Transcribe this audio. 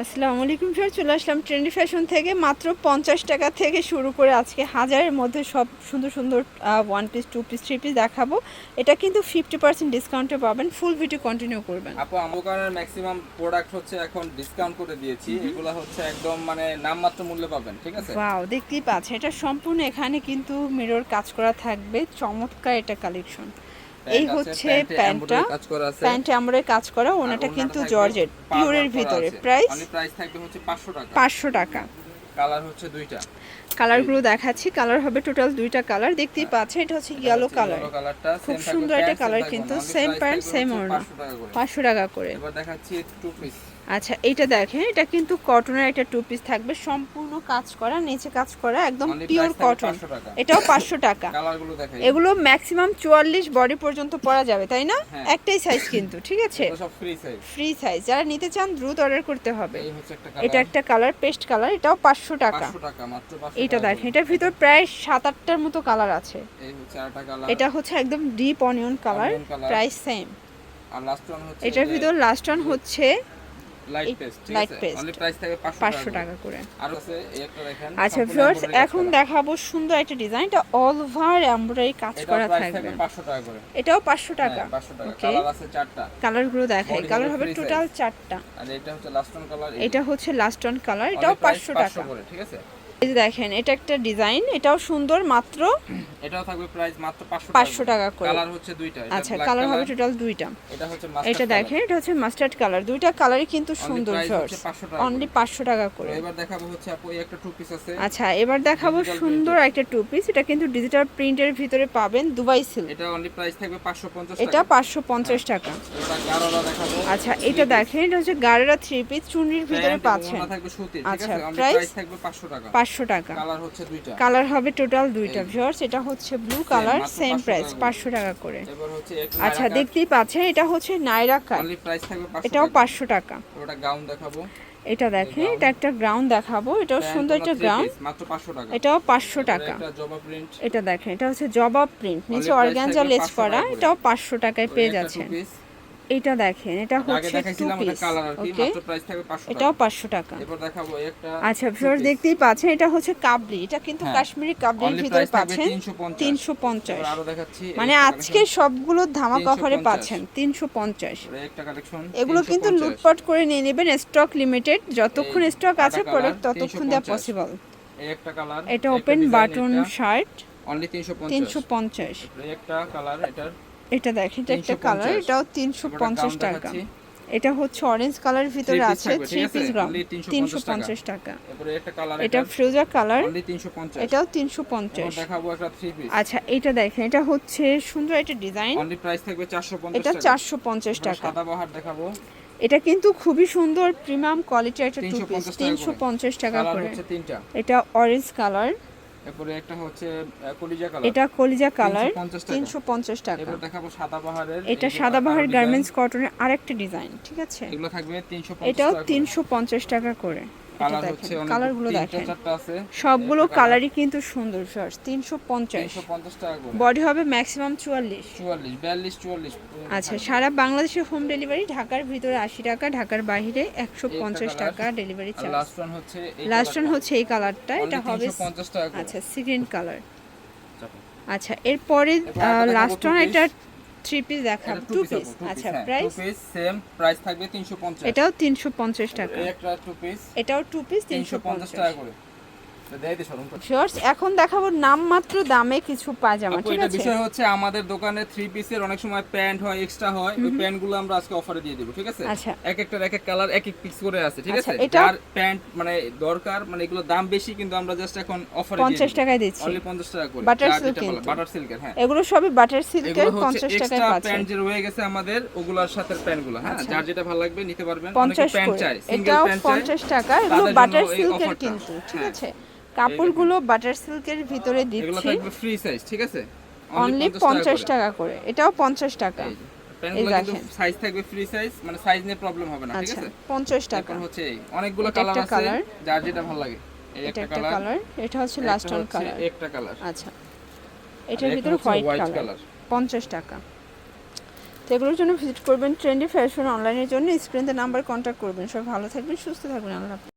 আসসালামু আলাইকুম স্যার চলে আসলাম ট্রেন্ডি ফ্যাশন থেকে। মাত্র পঞ্চাশ টাকা থেকে শুরু করে আজকে হাজারের মধ্যে সব সুন্দর সুন্দর one piece two piece three piece দেখাবো। এটা কিন্তু ফিফটি পার্সেন্ট ডিসকাউন্টে পাবেন ফুল ভিডিও কন্টিনিউ করবেন। আপু আমার ম্যাক্সিমাম প্রোডাক্ট হচ্ছে এখন ডিসকাউন্ট করে দিয়েছি। এগুলো হচ্ছে একদম মানে নামমাত্র মূল্যে পাবেন ঠিক আছে? ওয়াও দেখতেই পাচ্ছেন এটা সম্পূর্ণ এখানে কিন্তু মিরর কাজ করা থাকবে চমৎকার এটা কালেকশন এই হচ্ছে প্যান্টটা। প্যান্ট আমরা কাজ করা ওনাটা কিন্তু জর্জেট পিওরের ভিতরে প্রাইস প্রাইস থাকবে হচ্ছে 500 টাকা। পাঁচশো টাকা। কালার হচ্ছে দুইটা। কালারগুলো দেখাচ্ছি কালার হবে টোটাল দুইটা কালার দেখতেই পাচ্ছেন এটা হচ্ছে ইয়েলো কালার খুব সুন্দর একটা কালার কিন্তু সেম প্যান্ট সেম ওড়না 500 পাঁচশো টাকা করে। এবার দেখাচ্ছি টু পিস আচ্ছা এটা দেখেন এটা কিন্তু কটনের একটা টু পিস থাকবে সম্পূর্ণ কাজ করা নিচে কাজ করা একদম পিওর কটন এটাও পাঁচশো টাকা। এগুলো ম্যাক্সিমাম চুয়াল্লিশ বডি পর্যন্ত পরা যাবে তাই না? হ্যাঁ। একটাই সাইজ কিন্তু ঠিক আছে? ফ্রি সাইজ যারা নিতে চান দ্রুত অর্ডার করতে হবে। এটা একটা কালার পেস্ট কালার এটাও পাঁচশো টাকা। 500 টাকা মাত্র 500 এটা দেখেন এটার ভিতর প্রায় সাত আটটার মতো কালার আছে। এটা হচ্ছে একদম deep onion colour price same এটার ভিতর লাস্ট ওয়ান হচ্ছে 500 আচ্ছা ভিউয়ার্স এখন দেখাবো সুন্দর একটা ডিজাইন এটা অল ওভার এমব্রয়ডারি কাজ করা থাকবে। 500 টাকা এটাও পাঁচশো টাকা। হ্যাঁ, 500 টাকা কালার আছে চারটা। কালারগুলো দেখাই। কালার হবে টোটাল চারটা। আর এটা হচ্ছে লাস্ট ওয়ান কালার এটা হচ্ছে লাস্ট অন কালার এটাও পাঁচশো টাকা। করে ঠিক আছে? এই যে দেখেন এটা একটা ডিজাইন এটাও সুন্দর মাত্র এটাও থাকবে প্রাইস মাত্র 500 পাঁচশো টাকা করে। কালার হচ্ছে দুইটা আচ্ছা কালার হবে টোটাল দুইটা। এটা হচ্ছে এটা দেখেন এটা হচ্ছে মাস্টার্ড কালার দুইটা কালারই কিন্তু সুন্দর শর্টস হচ্ছে 500 টাকা অনলি টাকা করে। এবার দেখাবো হচ্ছে আপু একটা টু পিস আছে। আচ্ছা এবার দেখাবো সুন্দর একটা টু পিস এটা কিন্তু ডিজিটাল প্রিন্টের ভিতরে পাবেন দুবাই সিল্ক এটা অনলি প্রাইস থাকবে 550 টাকা। পাঁচশো পঞ্চাশ টাকা। দেখাবো। আচ্ছা এটা দেখেন এটা হচ্ছে গাড়েরা থ্রি পিস চুনরির ভিতরে পাচ্ছেন। থাকবে আচ্ছা, প্রাইস থাকবে 500 টাকা। পাঁচশো টাকা। কালার হবে টোটাল দুইটা। ভিউয়ার্স এটা হচ্ছে ব্লু কালার সেম প্রাইস পাঁচশো টাকা করে। আচ্ছা দেখতেই পাচ্ছেন এটা হচ্ছে নাইরা কাট অনলি প্রাইস থাকবে 500 এটাও পাঁচশো টাকা। দেখাবো। এটা দেখেন এটা একটা গ্রাউন্ড দেখাবো এটাও সুন্দর একটা গ্রাউন্ড piece, মাত্র 500 টাকা। এটাও পাঁচশো টাকা। জবা এটা দেখেন এটা হচ্ছে জবাব প্রিন্ট নিচে থাকবে লেস করা এটাও পাঁচশো টাকায় পেয়ে যাচ্ছেন। এটা দেখেন এটা হচ্ছে টু পিস ওকে মাত্র 500 টাকা। এটাও পাঁচশো টাকা। এবার দেখাবো একটা আচ্ছা ভিউয়ার দেখতেই পাচ্ছেন এটা হচ্ছে কাবলি এটা কিন্তু হ্যাঁ। কাশ্মীরি কাবলির ভিতরে পাচ্ছেন 350 তিনশো পঞ্চাশ। আরও দেখাচ্ছি মানে আজকে সবগুলো ধামাক অফারে পাচ্ছেন তিনশো পঞ্চাশ। একটা কালেকশন এগুলো কিন্তু লুটপাট করে নিয়ে নেবেন স্টক লিমিটেড যতক্ষণ স্টক আছে প্রোডাক্ট ততক্ষণ দেওয়া পসিবল এই একটা কালার এটা ওপেন বাটন শার্ট অনলি 350 তিনশো পঞ্চাশ। একটা কালার এটার এটা দেখেন এটা একটা কালার এটাও তিনশো পঞ্চাশ টাকা। এটা হচ্ছে অরেঞ্জ কালার ভিতরে আছে থ্রি পিস গ্রাম 350 তিনশো টাকা। পঞ্চাশ টাকা। একটা কালার এটা ফ্রোজা কালার 350 এটাও তিনশো পঞ্চাশ। দেখাবো একটা থ্রি পিস আচ্ছা এটা দেখেন এটা হচ্ছে সুন্দর একটা ডিজাইন অনলি প্রাইস থাকবে 450 এটা টাকা। চারশো পঞ্চাশ টাকা। সাদা বাহার দেখাবো। এটা কিন্তু খুবই সুন্দর প্রিমিয়াম কোয়ালিটির একটা টু 350 পিস টাকা তিনশো পঞ্চাশ টাকা করে। এটা অরেঞ্জ কালার এরপরে একটা হচ্ছে কলিজা কালার এটা কলিজা কালার 350 টাকা। তিনশো পঞ্চাশ টাকা। এবার দেখাবো সাদা বাহারের এটা সাদা গার্মেন্টস কটনের আরেকটা ডিজাইন ঠিক আছে? এগুলো থাকবে 350 এটাও টাকা করে। তিনশো পঞ্চাশ টাকা করে। কালারগুলো দেখেন সবগুলো কালারই কিন্তু সুন্দর ফার্স্ট তিনশো পঞ্চাশ। 350 টাকা করে। বডি হবে ম্যাক্সিমাম চুয়াল্লিশ। 44 42 44 আচ্ছা সারা বাংলাদেশে হোম ডেলিভারি ঢাকার ভিতরে আশি টাকা ঢাকার বাইরে একশো পঞ্চাশ টাকা ডেলিভারি চার্জ লাস্ট ওয়ান হচ্ছে এই কালারটা এটা হবে 350 টাকা করে। আচ্ছা সিগ্রিন কালার আচ্ছা এরপরে লাস্ট ওয়ান এটা থ্রি পিস দেখাব। টু পিস আচ্ছা price two piece same price থাকবে 350 এটাও তিনশো পঞ্চাশ টাকা। এই একটা টু পিস এটাও টু পিস তিনশো 350 পঞ্চাশ। টাকা করে। শর্টস এখন দেখাবো নামমাত্র দামে কিছু পাজামা ঠিক আছে? বিষয় হচ্ছে আমাদের দোকানে থ্রি পিসের অনেক সময় প্যান্ট হয় এক্সট্রা হয় ওই প্যান্টগুলো আমরা আজকে অফারে দিয়ে দেবো ঠিক আছে? আচ্ছা। এক একটার এক এক কালার এক এক পিস করে আছে ঠিক আচ্ছা, আছে? যার প্যান্ট মানে দরকার মানে এগুলো দাম বেশি কিন্তু আমরা জাস্ট এখন অফারে পঞ্চাশ টাকায় দিচ্ছি। অনলি 50 টাকা করে। ভালো কিন্তু। বাটার সিল্কের হ্যাঁ। এগুলো সবই বাটার সিল্কের হচ্ছে পঞ্চাশ টাকায় এক্সট্রা পাচ্ছেন প্যান্ট যে রয়ে গেছে আমাদের ওগুলোর সাথে প্যান্টগুলো হ্যাঁ? আচ্ছা। যার যেটা ভালো লাগবে নিতে পারবেন। অনেকে প্যান্ট চাই সিঙ্গেল প্যান্ট চাই পঞ্চাশ টাকা এগুলো বাটার সিল্কের কিন্তু ঠিক হ্যাঁ। আছে? কাপড়গুলো বাটার সিল্কের ভিতরে এগুলো দিচ্ছি। ফ্রি সাইজ ঠিক আছে? অনলি পঞ্চাশ টাকা করে। এটাও পঞ্চাশ টাকা। এই কিন্তু সাইজ থাকবে ফ্রি সাইজ মানে সাইজ নিয়ে প্রবলেম হবে না ঠিক আচ্ছা আছে? পঞ্চাশ টাকা। তারপর হচ্ছে অনেকগুলো কালার আছে যার যেটা ভালো লাগে। এই এটা একটা কালার এটা হচ্ছে লাস্ট কালার একটা কালার আচ্ছা। এটার ভিতরে হোয়াইট কালার পঞ্চাশ টাকা। তো এগুলোর জন্য ভিজিট করবেন ট্রেন্ডি ফ্যাশন অনলাইনের জন্য। স্ক্রিনতে নাম্বার কন্ট্যাক্ট করবেন। সব ভালো থাকবেন সুস্থ থাকবেন। আল্লাহ।